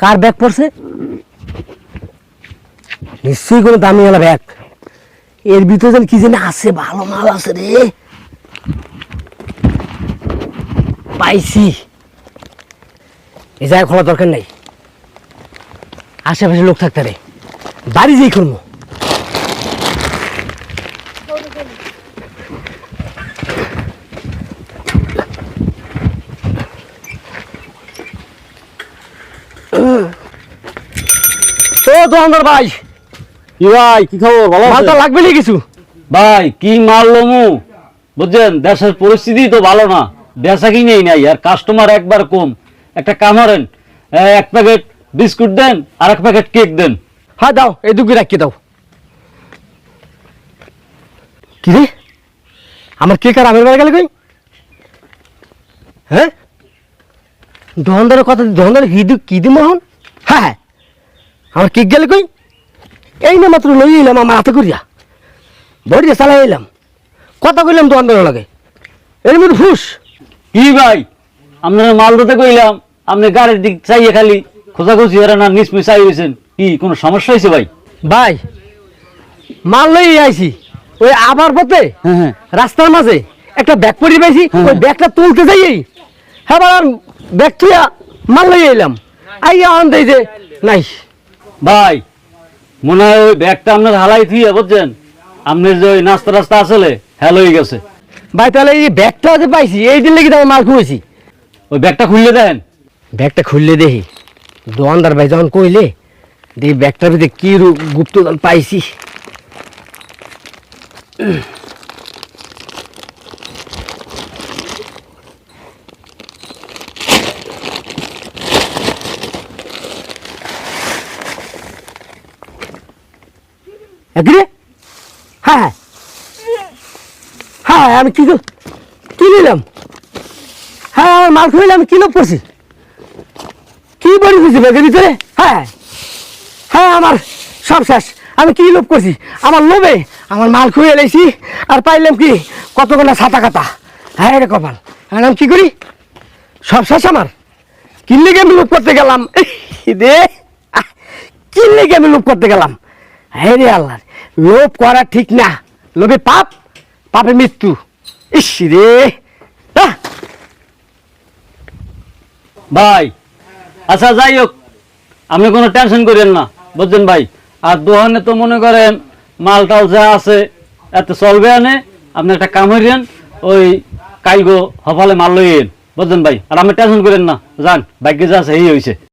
কার? Bag পড়ছে? নিশ্চয়ই কোনো দামি গেল ব্যাগ। এর ভিতরে যেন কি জানি আছে, ভালো মাল আছে রে। পাইছি। এই জায়গায় খোলা দরকার নাই। আশেপাশে লোক থাকতে রে বাড়ি যেই করব ও দোকানদার ভাই। কি ভাই কি খবর? ভালো আছেন? লাগবে না কিছু? ভাই কি মাল লমু? বুঝছেন দেশের পরিস্থিতি তো ভালো না। বেচা কিনেই নাই আর কাস্টমার একবার কম। একটা কামড়েন এক প্যাকেট বিস্কুট দেন আর এক প্যাকেট কেক দেন। হ্যাঁ দাও এই দুগ্গি রাখি দাও। কি রে? আমার কে কার আমের বাড়ি গেলে কই? হ্যাঁ? দোকানদারের কথা দোকানদার কি দি কি দিব এখন হ্যাঁ হ্যাঁ। আমার কেক গেলে কই? এই না মাত্র লই এলাম আমার হাতে করিয়া। বড়িয়া চালাই এলাম। কথা কইলাম দোকানদারের লাগে। এর মধ্যে ফুস। কি ভাই? আপনার মাল দিতে কইলাম। আপনি গাড়ির দিক চাইয়ে খালি খোঁজাখুঁজি হারা না নিসমি চাই হয়েছেন কি কোনো সমস্যা হয়েছে ভাই? ভাই মাল লই আইছি। ওই আবার পথে হ্যাঁ হ্যাঁ। রাস্তার মাঝে একটা ব্যাগ পরি পাইছি। ওই ব্যাগটা তুলতে যাই হ্যাঁ আর ব্যাগ তুই মাল লই এলাম। আইয়া আন দেই যে নাই। ভাই মনে হয় ওই ব্যাগটা আপনার হালাই থুয়ে বুঝছেন? আপনার যে ওই নাস্তা রাস্তা আসলে হ্যাল হয়ে গেছে। ভাই তাহলে এই ব্যাগটা যে পাইছি এই দিন লেগে তো আমি মাল খুঁজেছি। ওই ব্যাগটা খুললে দেন। ব্যাগটা খুললে দেখি। দোকানদার ভাই যখন কইলে দেখি ব্যাগটার ভিতরে কি গুপ্তধন পাইছি। একরে হ্যাঁ হ্যাঁ। হ্যাঁ আমি কি কি নিলাম? হ্যাঁ আমার মাল খুঁজলে আমি কি লোভ করছি? কি বলি বুঝি ব্যাগের ভিতরে? হ্যাঁ। হ্যাঁ আমার সব শেষ। আমি কি লোভ করছি? আমার লোভে আমার মাল খুঁজে এলাইছি আর পাইলাম কি কতগুলো ছাতা কাতা হ্যাঁ রে কপাল। এখন আমি কি করি? সব শেষ আমার। কিনলে গিয়ে আমি লোভ করতে গেলাম? দে। কিনলে গিয়ে আমি লোভ করতে গেলাম? হ্যাঁ রে আল্লাহ, লোভ করা ঠিক না। লোভে পাপ, পাপে মৃত্যু। ইস রে। ভাই আচ্ছা যাই হোক, আপনি কোনো টেনশন করেন না, বুঝছেন ভাই? আর দোকানে তো মনে করেন মাল টাল যা আছে, এত চলবে আনে, আপনি একটা কাম হইলেন ওই কাইগো হফালে মাল লইয়েন বুঝছেন ভাই? আর আপনি টেনশন করেন না, যান, ভাগ্যে যা আছে, এই হয়েছে